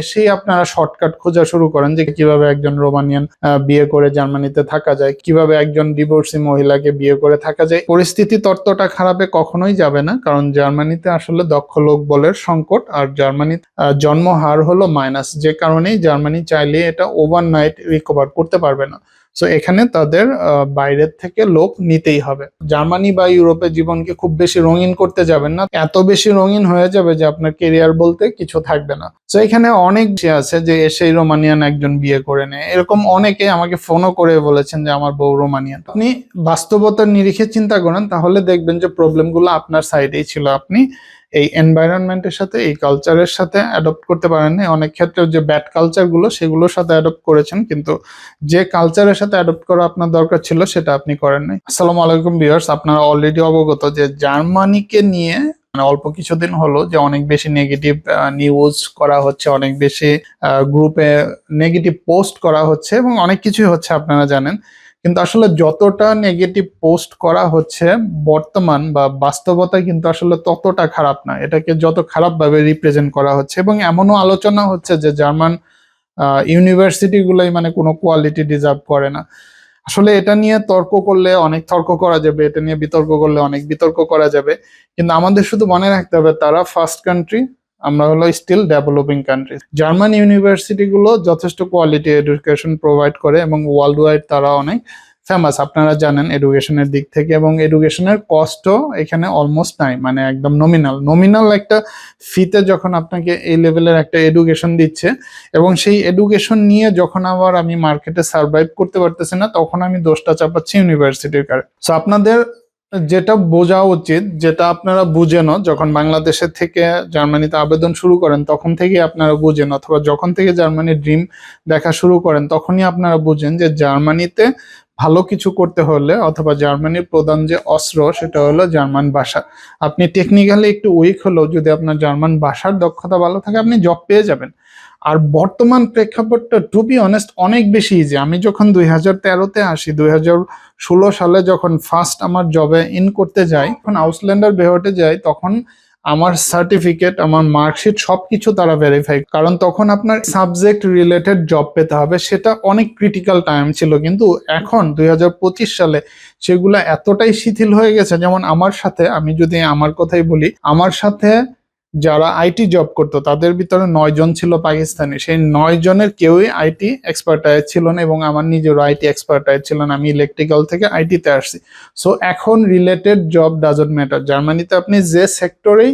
এসেই আপনারা শর্টকাট খোঁজা শুরু করেন যে কীভাবে একজন রোমানিয়ান বিয়ে করে জার্মানিতে থাকা যায়, কীভাবে একজন ডিভোর্সি মহিলাকে বিয়ে করে থাকা যায়। পরিস্থিতি তত্ত্বটা খারাপে কখনোই যাবে না, কারণ জার্মানিতে আসলে দক্ষ লোক বলের সংকট, আর জার্মানির জন্ম হার হলো মাইনাস যে কারণেই জার্মানি চাইলে এটা ওভারনাইট রিকভার করতে পারবে না। সো এখানে তাদের বাইরের থেকে লোক নিতেই হবে। জার্মানি বা ইউরোপের জীবনকে খুব বেশি রঙিন করতে যাবেন না। এত বেশি রঙিন হয়ে যাবে যে আপনার কেরিয়ার বলতে কিছু থাকবে না। তো এখানে অনেক আছে যে এসেই রোমানিয়ান একজন বিয়ে করে নেয়। এরকম অনেকে আমাকে ফোনও করে বলেছেন যে আমার বউ রোমানিয়ান। আপনি বাস্তবতার নিরিখে চিন্তা করেন, তাহলে দেখবেন যে প্রবলেমগুলো আপনার সাইডেই ছিল। আপনি এই এনভায়রনমেন্টের সাথে, এই কালচারের সাথে অ্যাডপ্ট করতে পারেননি। অনেক ক্ষেত্রে যে ব্যাড কালচারগুলো সেগুলোর সাথে অ্যাডপ্ট করেছেন, কিন্তু যে কালচারের সাথে অ্যাডপ্ট করা আপনার দরকার ছিল, সেটা আপনি করেন নাই আসসালামু আলাইকুম ভিউয়ার্স আপনারা অলরেডি অবগত যে জার্মানিকে নিয়ে মানে অল্প কিছুদিন হলো যে অনেক বেশি নেগেটিভ নিউজ করা হচ্ছে, অনেক বেশি গ্রুপে নেগেটিভ পোস্ট করা হচ্ছে এবং অনেক কিছুই হচ্ছে, আপনারা জানেন। কিন্তু আসলে যতটা নেগেটিভ পোস্ট করা হচ্ছে বর্তমান বা বাস্তবতা কিন্তু আসলে ততটা খারাপ না। এটাকে যত খারাপভাবে রিপ্রেজেন্ট করা হচ্ছে এবং এমনও আলোচনা হচ্ছে যে জার্মান ইউনিভার্সিটি গুলোই মানে কোনো কোয়ালিটি ডিজার্ভ করে না। আসলে এটা নিয়ে তর্ক করলে অনেক তর্ক করা যাবে, এটা নিয়ে বিতর্ক করলে অনেক বিতর্ক করা যাবে। কিন্তু আমাদের শুধু মনে রাখতে হবে তারা ফার্স্ট কান্ট্রি আমরা হলো স্টিল ডেভেলপিং কান্ট্রি জার্মান ইউনিভার্সিটিগুলো যথেষ্ট কোয়ালিটি এডুকেশন প্রোভাইড করে এবং ওয়ার্ল্ড ওয়াইড তারা অনেক ফেমাস আপনারা জানেন এডুকেশনের দিক থেকে এবং এডুকেশনের কস্টও এখানে অলমোস্ট নাই মানে একদম নমিনাল নমিনাল একটা ফিতে যখন আপনাকে এই লেভেলের একটা এডুকেশন দিচ্ছে এবং সেই এডুকেশন নিয়ে যখন আবার আমি মার্কেটে সার্ভাইভ করতে পারতেছি না, তখন আমি দোষটা চাপাচ্ছি ইউনিভার্সিটির কারণে। সো আপনাদের যেটা বোঝা উচিত, যেটা আপনারা বুঝেন যখন বাংলাদেশের থেকে জার্মানিতে আবেদন শুরু করেন, তখন থেকে আপনারা বুঝেন, অথবা যখন থেকে জার্মানির ড্রিম দেখা শুরু করেন, তখনই আপনারা বুঝেন যে জার্মানিতে ভালো কিছু করতে হলে, অথবা জার্মানির প্রধান যে অস্ত্র, সেটা হলো জার্মান ভাষা। আপনি টেকনিক্যালি একটু উইক হলেও যদি আপনার জার্মান ভাষার দক্ষতা ভালো থাকে, আপনি জব পেয়ে যাবেন। আর বর্তমান প্রেক্ষাপটটা টু বি অনেস্ট অনেক বেশি ইজি আমি যখন দুই হাজার তেরোতে আসি, দুই হাজার ষোলো সালে যখন ফার্স্ট আমার জবে ইন করতে যাই তখন আউসল্যান্ডার বেহটে যাই, তখন আমার সার্টিফিকেট আমার মার্কশিট সব কিছু তারা ভেরিফাই কারণ তখন আপনার সাবজেক্ট রিলেটেড জব পেতে হবে, সেটা অনেক ক্রিটিক্যাল টাইম ছিল। কিন্তু এখন, দুই হাজার পঁচিশ সালে সেগুলো এতটাই শিথিল হয়ে গেছে, যেমন আমার সাথে, আমি যদি আমার কথাই বলি, আমার সাথে যারা আইটি জব করতো, তাদের ভিতরে নয় জন ছিল পাকিস্তানি। সেই নয় জনের কেউই আইটি এক্সপার্টাইজ ছিল না এবং আমার নিজেরও আইটি এক্সপার্টাইজ ছিল না। আমি ইলেকট্রিক্যাল থেকে আইটিতে আসছি। সো এখন রিলেটেড জব ডাজন্ট ম্যাটার জার্মানিতে আপনি যে সেক্টরেই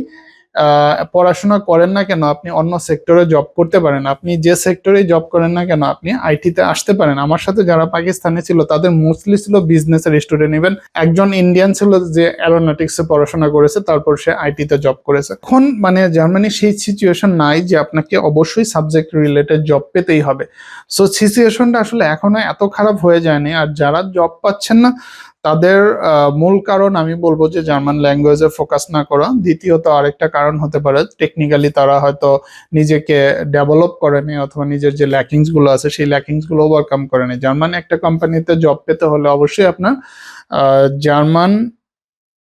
পড়াশোনা করেন না কেন? আপনি অন্য সেক্টরে জব করতে পারেন। আপনি যে সেক্টরে জব করেন না কেন? আপনি আইটিতে আসতে পারেন। আমার সাথে যারা পাকিস্তানে ছিল, তাদের মোস্টলি ছিল বিজনেসের স্টুডেন্ট ইভেন একজন ইন্ডিয়ান ছিল যে অ্যারোনটিক্সে পড়াশোনা করেছে, তারপর সে আইটিতে জব করেছে। এখন মানে জার্মানি সেই সিচুয়েশন নাই যে আপনাকে অবশ্যই সাবজেক্ট রিলেটেড জব পেতেই হবে। সো সিচুয়েশনটা আসলে এখনও এত খারাপ হয়ে যায়নি। আর যারা জব পাচ্ছেন না তাদের মূল কারণ আমি বলব যে জার্মান ল্যাঙ্গুয়েজে ফোকাস না করা। দ্বিতীয়ত আরেকটা কারণ হতে পারে টেকনিক্যালি তারা হয়তো নিজেকে ডেভেলপ করেনি অথবা নিজের যে ল্যাকিংসগুলো আছে, সেই ল্যাকিংসগুলো ওভারকাম করেনি। জার্মান একটা কোম্পানিতে জব পেতে হলে অবশ্যই আপনার জার্মান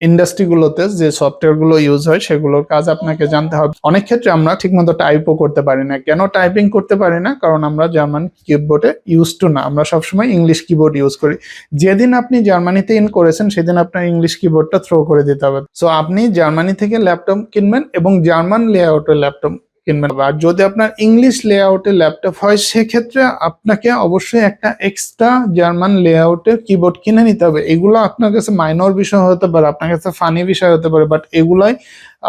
ইন্ডাস্ট্রিগুলোতে যে সফটওয়্যারগুলো ইউজ হয়, সেগুলোর কাজ আপনাকে জানতে হবে। অনেক ক্ষেত্রে আমরা ঠিকমতো টাইপও করতে পারি না। কেন টাইপিং করতে পারি না? কারণ আমরা জার্মান কিবোর্ডে ইউজ টু না। আমরা সবসময় ইংলিশ কিবোর্ড ইউজ করি। যেদিন আপনি জার্মানিতে ইন করেছেন, সেদিন আপনার ইংলিশ কিবোর্ডটা থ্রো করে দিতে হবে। সো আপনি জার্মানি থেকে ল্যাপটপ কিনবেন এবং জার্মান লেআউটের ল্যাপটপ কিনবেন। আর যদি আপনার ইংলিশ লেআউটের ল্যাপটপ হয়, সেক্ষেত্রে আপনাকে অবশ্যই একটা এক্সট্রা জার্মান লেআউটের কিবোর্ড কিনে নিতে হবে। এগুলো আপনার কাছে মাইনর বিষয় হতে পারে, আপনার কাছে ফানি বিষয় হতে পারে বাট এগুলাই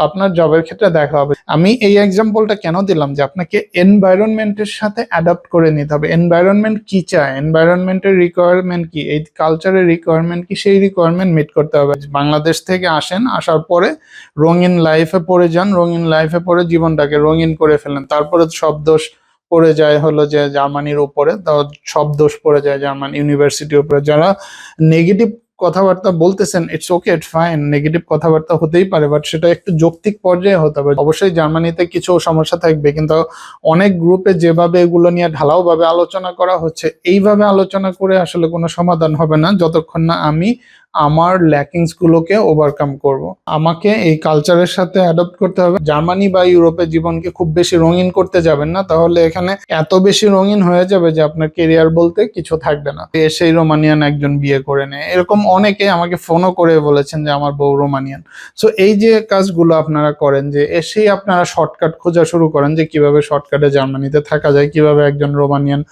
আপনার জবের ক্ষেত্রে দেখা হবে। আমি এই এক্সাম্পলটা কেন দিলাম? যে আপনাকে এনভায়রনমেন্টের সাথে অ্যাডাপ্ট করে নিতে হবে। এনভায়রনমেন্ট কি চায়? এনভায়রনমেন্টের রিকোয়ারমেন্ট কি? এই কালচারের রিকোয়ারমেন্ট কি? সেই রিকোয়ারমেন্ট মিট করতে হবে। বাংলাদেশ থেকে আসেন, আসার পরে রঙিন লাইফে পড়ে যান, রঙিন লাইফে পড়ে জীবনটাকে রঙিন করে ফেলেন। তারপরে সব দোষ পড়ে যায় হলো যে জার্মানির উপরে সব দোষ পড়ে যায় জার্মান ইউনিভার্সিটির উপরে। যারা নেগেটিভ কথাবার্তা বলতেছেন it's okay it fine negative কথাবার্তা হতেই পারে বাট সেটা একটু যৌক্তিক পর্যায়ে হতে হবে। অবশ্যই জার্মানিতে কিছু সমস্যা থাকবে, কিন্তু অনেক গ্রুপে যেভাবে এগুলো নিয়ে ঢালাও ভাবে আলোচনা করা হচ্ছে, এইভাবে আলোচনা করে আসলে কোনো সমাধান হবে না, যতক্ষণ না আমি আমার ল্যাকিংস গুলোকে ওভারকাম করব। আমাকে এই কালচারের সাথে অ্যাডপ্ট করতে হবে। জার্মানি বা ইউরোপে জীবনকে খুব বেশি রঙিন করতে যাবেন না। তাহলে এখানে এত বেশি রঙিন হয়ে যাবে যে আপনার কেরিয়ার বলতে কিছু থাকবে না। এসেই রোমানিয়ান একজন বিয়ে করে নেয়। এরকম অনেকে আমাকে ফোনও করে বলেছেন যে আমার বউ রোমানিয়ান। সো এই যে কাজগুলো আপনারা করেন যে এসেই আপনারা শর্টকাট খোঁজা শুরু করেন যে কীভাবে শর্টকাটে জার্মানিতে থাকা যায়, কীভাবে একজন রোমানিয়ান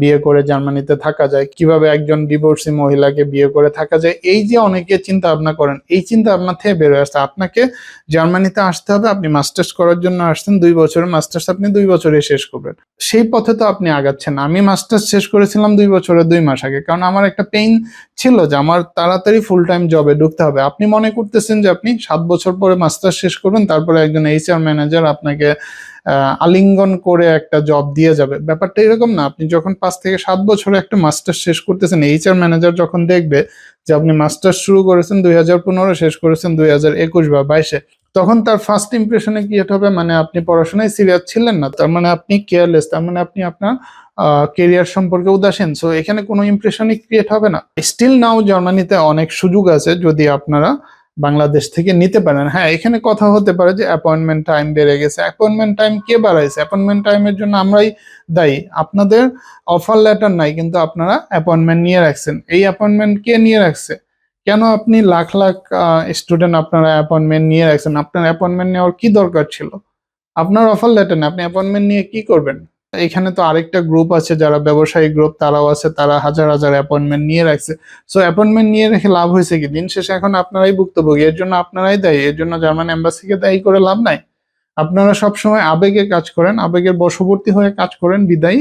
বিয়ে করে জার্মানিতে থাকা যায়, কীভাবে একজন ডিভোর্সি মহিলাকে বিয়ে করে থাকা যায় এই যে অনেকে চিন্তা ভাবনা করেন, এই চিন্তা ভাবনা থেকে বেরোয় আসছে আপনাকে জার্মানিতে আসতে হবে, আপনি মাস্টার্স করার জন্য আসছেন, দুই বছরের মাস্টার্স আপনি দুই বছরে শেষ করবেন। সেই পথে তো আপনি আগাচ্ছেন আমি মাস্টার্স শেষ করেছিলাম দুই বছরের দুই মাস আগে, কারণ আমার একটা পেইন ছিল যে আমার তাড়াতাড়ি ফুল টাইম জবে ঢুকতে হবে। আপনি মনে করতেছেন যে আপনি সাত বছর পরে মাস্টার্স শেষ করবেন, তারপরে একজন এইচআর ম্যানেজার আপনাকে আলিঙ্গন করে একটা জব দিয়ে যাবে। ব্যাপারটা এরকম না, আপনি যখন পাঁচ থেকে সাত বছরে একটা মাস্টার্স শেষ করতেছেন এইচআর ম্যানেজার যখন দেখবে যে আপনি মাস্টার্স শুরু করেছেন দুই হাজার পনেরো, শেষ করেছেন দুই হাজার একুশ বা বাইশে, তখন তার ফার্স্ট ইমপ্রেশনে কি হবে? মানে আপনি পড়াশোনায় সিরিয়াস ছিলেন না, তার মানে আপনি কেয়ারলেস তার মানে আপনি আপনার কেরিয়ার সম্পর্কে উদাসীন। সো এখানে কোনো ইমপ্রেশনই ক্রিয়েট হবে না। স্টিল নাও জার্মানিতে অনেক সুযোগ আছে, যদি আপনারা বাংলাদেশ থেকে নিতে পারেন। হ্যাঁ এখানে কথা হতে পারে যে অ্যাপয়েন্টমেন্ট টাইম বেড়ে গেছে। অ্যাপয়েন্টমেন্ট টাইম কে বাড়াইছে? অ্যাপয়েন্টমেন্ট টাইমের জন্য আমরাই দায়ী। আপনাদের অফার লেটার নাই, কিন্তু আপনারা অ্যাপয়েন্টমেন্ট নিয়ে রাখছেন। এই অ্যাপয়েন্টমেন্ট কে নিয়ে রাখছে? কেন আপনি লাখ লাখ স্টুডেন্ট আপনারা অ্যাপয়েন্টমেন্ট নিয়ে রাখছেন? আপনার অ্যাপয়েন্টমেন্ট নেওয়ার কি দরকার ছিল? আপনার অফার লেটার আপনি অ্যাপয়েন্টমেন্ট নিয়ে কি করবেন? এখানে তো আরেকটা গ্রুপ আছে, যারা ব্যবসায়ী গ্রুপ তারাও আছে, তারা হাজার হাজার অ্যাপয়েন্টমেন্ট নিয়ে রাখছে। সো অ্যাপয়েন্টমেন্ট নিয়ে রেখে লাভ হয়েছে কি? দিন শেষে এখন আপনারাই ভুক্তভোগী, এর জন্য আপনারাই দায়ী, এর জন্য জার্মান এম্বাসিকে দায়ী করে লাভ নাই। আপনারা সবসময় আবেগে কাজ করেন, আবেগের বশবর্তী হয়ে কাজ করেন, বিদায়ী।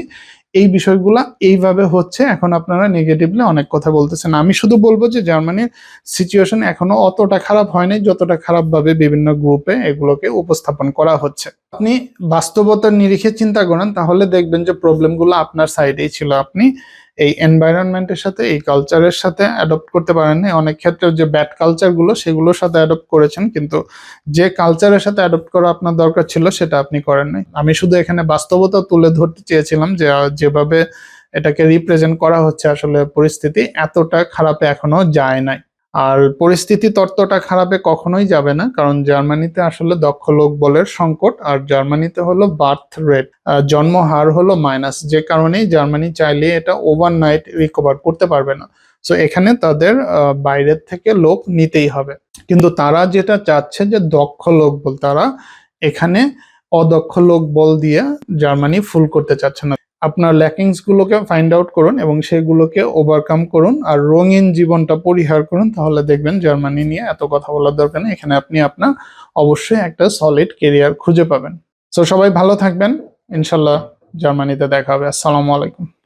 এই বিষয়গুলা এইভাবে হচ্ছে, এখন আপনারা নেগেটিভলি অনেক কথা বলতেছেন। আমি শুধু বলব যে জার্মানির সিচুয়েশন এখনও অতটা খারাপ হয়নি, যতটা খারাপ ভাবে বিভিন্ন গ্রুপে এগুলোকে উপস্থাপন করা হচ্ছে। আপনি বাস্তবতার নিরিখে চিন্তা করেন, তাহলে দেখবেন যে প্রবলেমগুলো আপনার সাইডেই ছিল। আপনি এই এনভায়রনমেন্টের সাথে, এই কালচারের সাথে অ্যাডপ্ট করতে পারেননি। অনেক ক্ষেত্রে যে ব্যাড কালচারগুলো সেগুলোর সাথে অ্যাডপ্ট করেছেন, কিন্তু যে কালচারের সাথে অ্যাডপ্ট করা আপনার দরকার ছিল, সেটা আপনি করেন নাই আমি শুধু এখানে বাস্তবতা তুলে ধরতে চেয়েছিলাম যে যেভাবে এটাকে রিপ্রেজেন্ট করা হচ্ছে আসলে পরিস্থিতি, এতটা খারাপে এখনও যায় নাই। আর পরিস্থিতি তত্ত্বটা খারাপে কখনোই যাবে না, কারণ জার্মানিতে আসলে দক্ষ লোক বলের সংকট, আর জার্মানিতে হলো বার্থ রেট জন্ম হার হলো মাইনাস, যে কারণেই জার্মানি চাইলে এটা ওভারনাইট রিকভার করতে পারবে না। সো এখানে তাদের বাইরের থেকে লোক নিতেই হবে। কিন্তু তারা যেটা চাচ্ছে যে দক্ষ লোক বল, তারা এখানে অদক্ষ লোক বল দিয়ে জার্মানি ফুল করতে চাচ্ছে না। আপনার ল্যাকিংসগুলোকে ফাইন্ড আউট করুন এবং সেগুলোকে ওভারকাম করুন আর রঙিন জীবনটা পরিহার করুন, তাহলে দেখবেন জার্মানি নিয়ে এত কথা বলার দরকার নেই। এখানে আপনি আপনার অবশ্যই একটা সলিড কেরিয়ার খুঁজে পাবেন। সো সবাই ভালো থাকবেন। ইনশাল্লাহ জার্মানিতে দেখা হবে। আসসালামু আলাইকুম।